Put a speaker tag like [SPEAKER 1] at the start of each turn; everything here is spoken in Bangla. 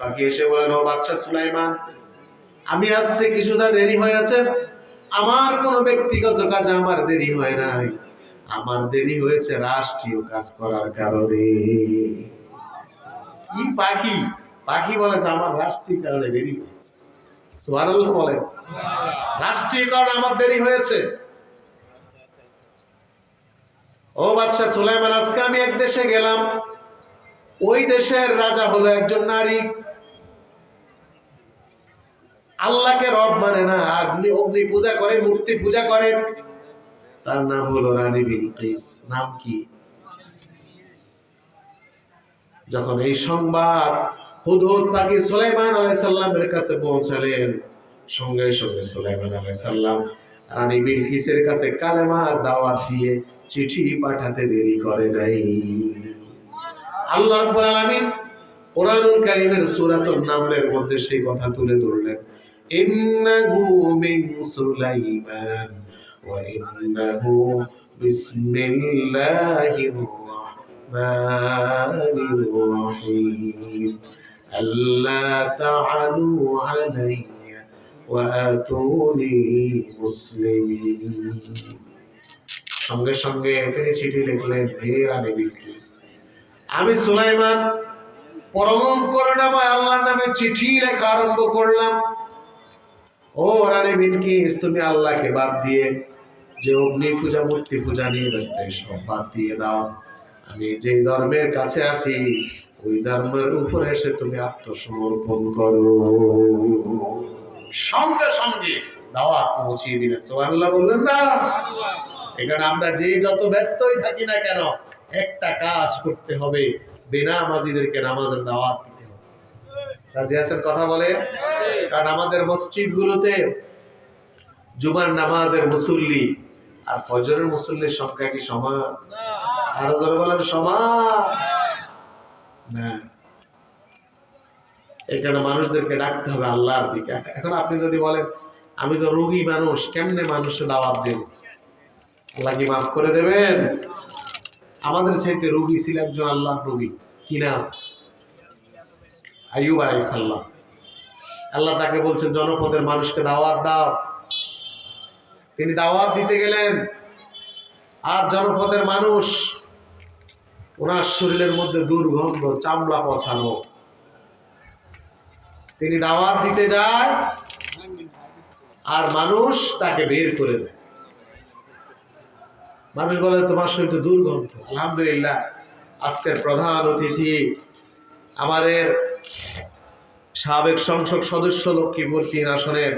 [SPEAKER 1] পাখি এসে বলেন ও বাচ্চা সুলাইমান, আমি আসতে কিছুটা দেরি হয়েছে। আমার কোনো ব্যক্তিগত কাজে আমার দেরি হয় নাই। আমার দেরি হয়েছে রাষ্ট্রীয় কাজ করার কারণে। কি পাখি? পাখি বলে আমার রাষ্ট্রীয় কারণে দেরি হয়েছে। বলেন। রাষ্ট্রীয় কারণে আমার দেরি হয়েছে। ও বাদশাহ সুলাইমান, আজকে আমি এক দেশে গেলাম। ওই দেশের রাজা হলো একজন নারী। আল্লাহকে রব মানে না অগ্নি অগ্নি পূজা করে, মূর্তি পূজা করে। তার নাম হলো রানী বিলকিস। নাম কি? যখন এই সংবাদ হুদহুদ পাখি সুলাইমান আলাইসাল্লামের কাছে পৌঁছালেন, সঙ্গে সঙ্গে সুলাইমান আলাইসাল্লাম রানী বিলকিসের কাছে কালেমার দাওয়াত দিয়ে চিঠি পাঠাতে দেরি করে নাই। আল্লাহ রাব্বুল আলামিন কোরআনুল কারীমের সূরাতুন নামলের মধ্যে সেই কথা তুলে ধরলেন। ইন্নাহু মিন সুলাইমান ওয়া ইন্নাহু বিসমিল্লাহির রাহমানির রহিম আল্লা তাআলু আলাইয়া ওয়া আতুনি সঙ্গে সঙ্গে তিনি চিঠি লিখলেন, হে রানী বিলকিস, আমি সুলাইমান পরম করুণাময় আল্লাহর নামে চিঠি লেখা আরম্ভ করলাম। ও রানী বিলকিস তুমি আল্লাহকে বাদ দিয়ে যে অগ্নি পূজা, মূর্তি পূজা নিয়ে ব্যস্ত সব বাদ দিয়ে দাও। আমি যে ধর্মের কাছে আছি, ওই ধর্মের উপরে এসে তুমি আত্মসমর্পণ করো। সঙ্গে সঙ্গে দাওয়াত পৌঁছিয়ে দিলেন সুবহানাল্লাহ বললেন, না, এখানে আমরা যে যত ব্যস্তই থাকি না কেন, একটা কাজ করতে হবে। বেনামাজিদেরকে নামাজের দাওয়াত রাজি কথা বলেন। কারণ আমাদের মসজিদগুলোতে জুমার নামাজের মুসল্লি আর ফজরের মুসল্লির সংখ্যা কি সমান? আরও জোরে বলেন, সমান? এখানে মানুষদেরকে ডাকতে হবে আল্লাহর দিকে। এখন আপনি যদি বলেন, আমি তো রোগী মানুষ, কেমনে মানুষে দাওয়াত দেব? আল্লাহ কি মাফ করে দেবেন? আমাদের চাইতে রোগী ছিল একজন আল্লাহর নবী। কি নাম? আইয়ুব আলাইসাল্লাম আল্লাহ তাকে বলছেন, জনপদের মানুষকে দাওয়াত দাও। তিনি দাওয়াত দিতে গেলেন। আর জনপদের মানুষ, ওনার শরীরের মধ্যে দুর্গন্ধ, চামড়া পছানো। তিনি দাওয়াত দিতে যায়, আর মানুষ তাকে বের করে দেয়। মানুষ বলে, তোমার শরীর তো দুর্গন্ধ। আলহামদুলিল্লাহ, আজকের প্রধান অতিথি আমাদের সাবেক সংসদ সদস্য লক্ষ্মীপুর তিন আসনের